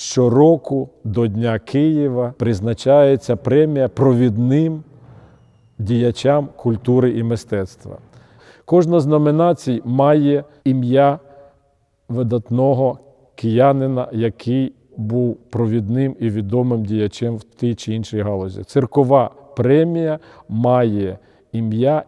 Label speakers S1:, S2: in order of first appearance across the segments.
S1: щороку до Дня Києва призначається премія провідним діячам культури і мистецтва. Кожна з номінацій має ім'я видатного киянина, який був провідним і відомим діячем в тій чи іншій галузі. Циркова премія має ім'я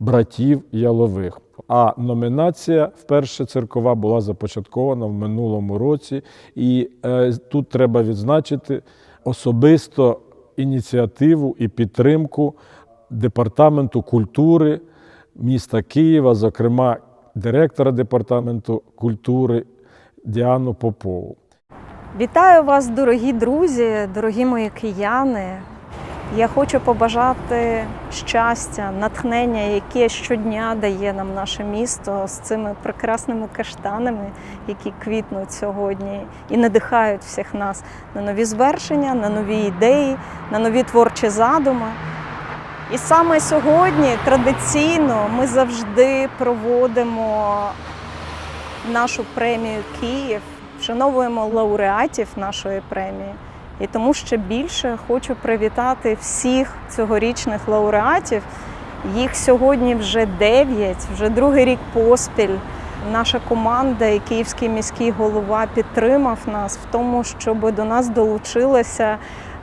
S1: братів Ялових. А номінація вперше циркова була започаткована в минулому році, і е, тут треба відзначити особисто ініціативу і підтримку департаменту культури міста Києва, зокрема директора департаменту культури Діану Попову.
S2: Вітаю вас, дорогі друзі, дорогі мої кияни. Я хочу побажати щастя, натхнення, яке щодня дає нам наше місто з цими прекрасними каштанами, які квітнуть сьогодні і надихають всіх нас на нові звершення, на нові ідеї, на нові творчі задуми. І саме сьогодні традиційно ми завжди проводимо нашу премію Київ, вшановуємо лауреатів нашої премії. І тому ще більше хочу привітати всіх цьогорічних лауреатів. Їх сьогодні вже дев'ять, вже другий рік поспіль. Наша команда і київський міський голова підтримав нас в тому, щоб до нас долучилася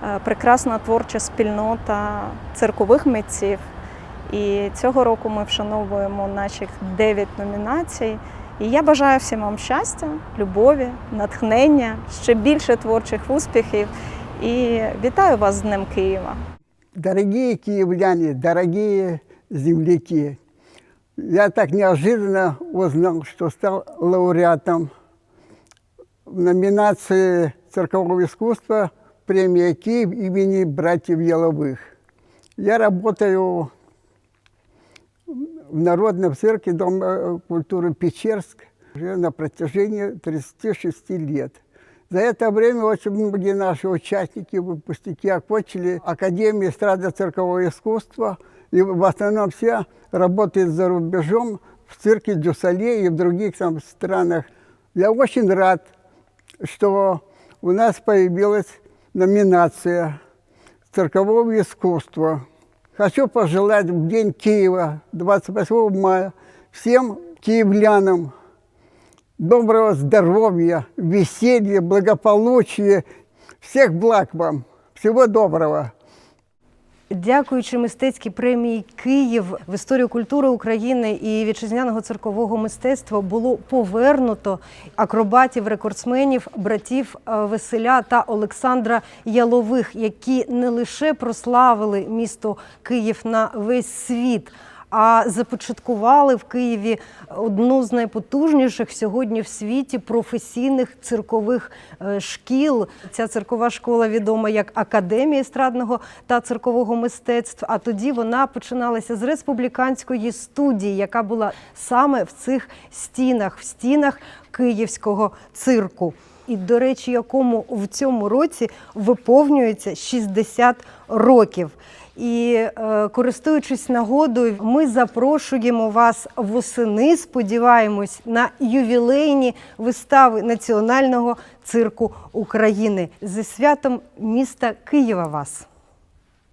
S2: е, прекрасна творча спільнота циркових митців. І цього року ми вшановуємо наших дев'ять номінацій. І я бажаю всім вам щастя, любові, натхнення, ще більше творчих успіхів. І вітаю вас з Днем Києва.
S3: Дорогие киевляне, дорогие земляки, я так неожиданно узнал, что стал лауреатом в номинации циркового искусства премия Киев имени братьев Яловых. Я работаю в Народном цирке Дома э, культуры Печерск уже на протяжении 36 лет. За это время очень многие наши участники, выпускники окончили Академию эстрадно-циркового искусства, и в основном все работают за рубежом, в цирке Дюсале и в других там странах. Я очень рад, что у нас появилась номинация циркового искусства. Хочу пожелать в День Киева, 28 мая, всем киевлянам доброго здоровья, веселья, благополучия, всех благ вам. Всего доброго.
S4: Дякуючи мистецькій премії Київ в історію культури України і вітчизняного циркового мистецтва було повернуто акробатів, рекордсменів, братів е, Веселя та Олександра Ялових, які не лише прославили місто Київ на весь світ. А започаткували в Києві одну з найпотужніших сьогодні в світі професійних циркових е, шкіл. Ця циркова школа відома як Академія естрадного та циркового мистецтв. А тоді вона починалася з республіканської студії, яка була саме в цих стінах, в стінах київського цирку. І, до речі, якому в цьому році виповнюється 60 років. І е, користуючись нагодою, ми запрошуємо вас восени. Сподіваємось на ювілейні вистави Національного цирку України зі святом міста Києва. Вас.